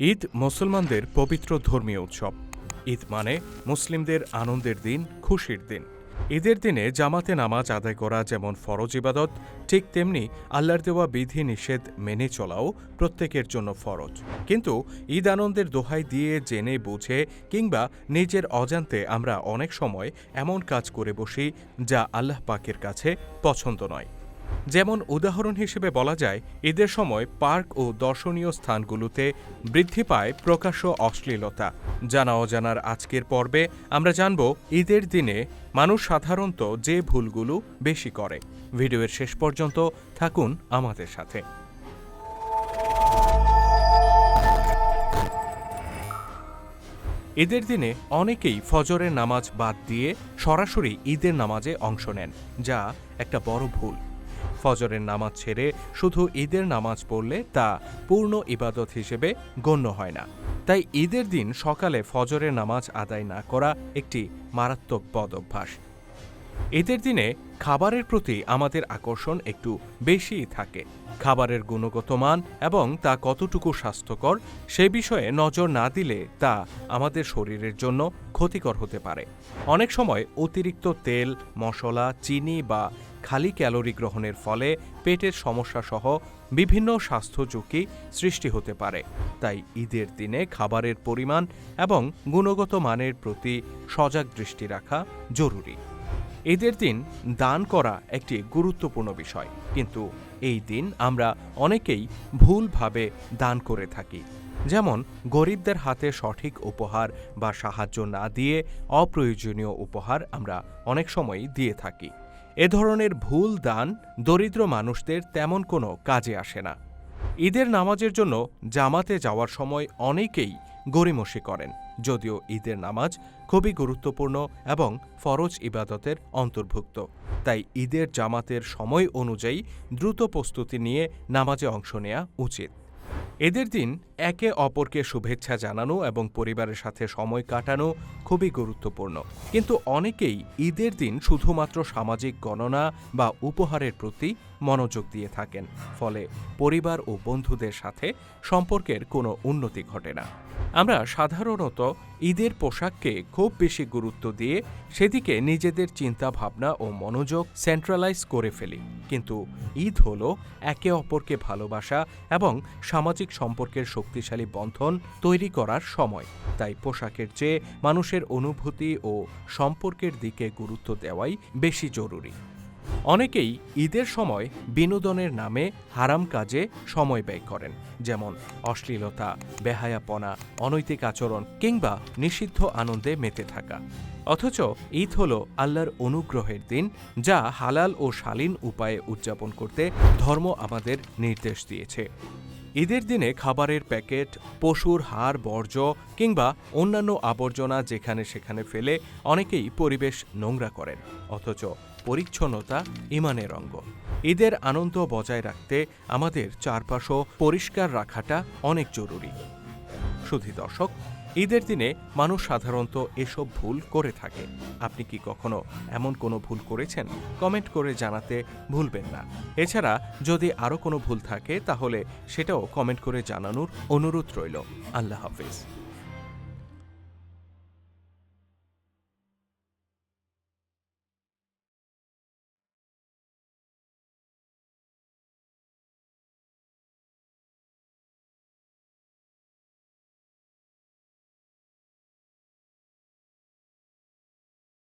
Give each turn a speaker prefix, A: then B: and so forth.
A: ঈদ মুসলমানদের পবিত্র ধর্মীয় উৎসব। ঈদ মানে মুসলিমদের আনন্দের দিন, খুশির দিন। ঈদের দিনে জামাতে নামাজ আদায় করা যেমন ফরজ ইবাদত, ঠিক তেমনি আল্লাহর দেওয়া বিধি নিষেধ মেনে চলাও প্রত্যেকের জন্য ফরজ। কিন্তু ঈদ আনন্দের দোহাই দিয়ে জেনে বুঝে কিংবা নিজের অজান্তে আমরা অনেক সময় এমন কাজ করে বসি যা আল্লাহ পাকের কাছে পছন্দ নয়। যেমন উদাহরণ হিসেবে বলা যায়, ঈদের সময় পার্ক ও দর্শনীয় স্থানগুলোতে বৃদ্ধি পায় প্রকাশ্য অশ্লীলতা। জানা অজানার আজকের পর্বে আমরা জানব, ঈদের দিনে মানুষ সাধারণত যে ভুলগুলো বেশি করে। ভিডিওর শেষ পর্যন্ত থাকুন আমাদের সাথে। ঈদের দিনে অনেকেই ফজরের নামাজ বাদ দিয়ে সরাসরি ঈদের নামাজে অংশ নেন, যা একটা বড় ভুল। ফজরের নামাজ ছেড়ে শুধু ঈদের নামাজ পড়লে তা পূর্ণ ইবাদত হিসেবে গণ্য হয় না। তাই ঈদের দিন সকালে ফজরের নামাজ আদায় না করা একটি মারাত্মক বদ অভ্যাস। ঈদের দিনে খাবারের প্রতি আমাদের আকর্ষণ একটু বেশিই থাকে। খাবারের গুণগত মান এবং তা কতটুকু স্বাস্থ্যকর, সে বিষয়ে নজর না দিলে তা আমাদের শরীরের জন্য ক্ষতিকর হতে পারে। অনেক সময় অতিরিক্ত তেল, মশলা, চিনি বা খালি ক্যালোরি গ্রহণের ফলে পেটের সমস্যা সহ বিভিন্ন স্বাস্থ্য ঝুঁকি সৃষ্টি হতে পারে। তাই ঈদের দিনে খাবারের পরিমাণ এবং গুণগত মানের প্রতি সজাগ দৃষ্টি রাখা জরুরি। ঈদের দিন দান করা একটি গুরুত্বপূর্ণ বিষয়। কিন্তু এই দিন আমরা অনেকেই ভুলভাবে দান করে থাকি। যেমন, গরিবদের হাতে সঠিক উপহার বা সাহায্য না দিয়ে অপ্রয়োজনীয় উপহার আমরা অনেক সময়ই দিয়ে থাকি। এ ধরনের ভুল দান দরিদ্র মানুষদের তেমন কোনো কাজে আসে না। ঈদের নামাজের জন্য জামাতে যাওয়ার সময় অনেকেই গড়িমসি করেন, যদিও ঈদের নামাজ খুবই গুরুত্বপূর্ণ এবং ফরজ ইবাদতের অন্তর্ভুক্ত। তাই ঈদের জামাতের সময় অনুযায়ী দ্রুত প্রস্তুতি নিয়ে নামাজে অংশ নেওয়া উচিত। এদের দিন একে অপরকে শুভেচ্ছা জানানো এবং পরিবারের সাথে সময় কাটানো খুবই গুরুত্বপূর্ণ। কিন্তু অনেকেই ঈদের দিন শুধুমাত্র সামাজিক গণনা বা উপহারের প্রতি মনোযোগ দিয়ে থাকেন। ফলে পরিবার ও বন্ধুদের সাথে সম্পর্কের কোনো উন্নতি ঘটে না। আমরা সাধারণত ঈদের পোশাককে খুব বেশি গুরুত্ব দিয়ে সেদিকে নিজেদের চিন্তা ভাবনা ও মনোযোগ সেন্ট্রালাইজ করে ফেলি। কিন্তু ঈদ হল একে অপরকে ভালোবাসা এবং সামাজিক সম্পর্কের শক্তিশালী বন্ধন তৈরি করার সময়। তাই পোশাকের চেয়ে মানুষের অনুভূতি ও সম্পর্কের দিকে গুরুত্ব দেওয়াই বেশি জরুরি। অনেকেই ঈদের সময় বিনোদনের নামে হারাম কাজে সময় ব্যয় করেন, যেমন অশ্লীলতা, বেহায়াপনা, অনৈতিক আচরণ কিংবা নিষিদ্ধ আনন্দে মেতে থাকা। অথচ ঈদ হল আল্লাহর অনুগ্রহের দিন, যা হালাল ও শালীন উপায়ে উদযাপন করতে ধর্ম আমাদের নির্দেশ দিয়েছে। ঈদের দিনে খাবারের প্যাকেট, পশুর হাড়, বর্জ্য কিংবা অন্যান্য আবর্জনা যেখানে সেখানে ফেলে অনেকেই পরিবেশ নোংরা করেন, অথচ পরিচ্ছন্নতা ইমানের অঙ্গ। ঈদের আনন্দ বজায় রাখতে আমাদের চারপাশও পরিষ্কার রাখাটা অনেক জরুরি। শুধু দর্শক ঈদের দিনে মানুষ সাধারণত এসব ভুল করে থাকে। আপনি কি কখনো এমন কোনো ভুল করেছেন? কমেন্ট করে জানাতে ভুলবেন না। এছাড়া যদি আরও কোনো ভুল থাকে, তাহলে সেটাও কমেন্ট করে জানানোর অনুরোধ রইল। আল্লাহ হাফিজ।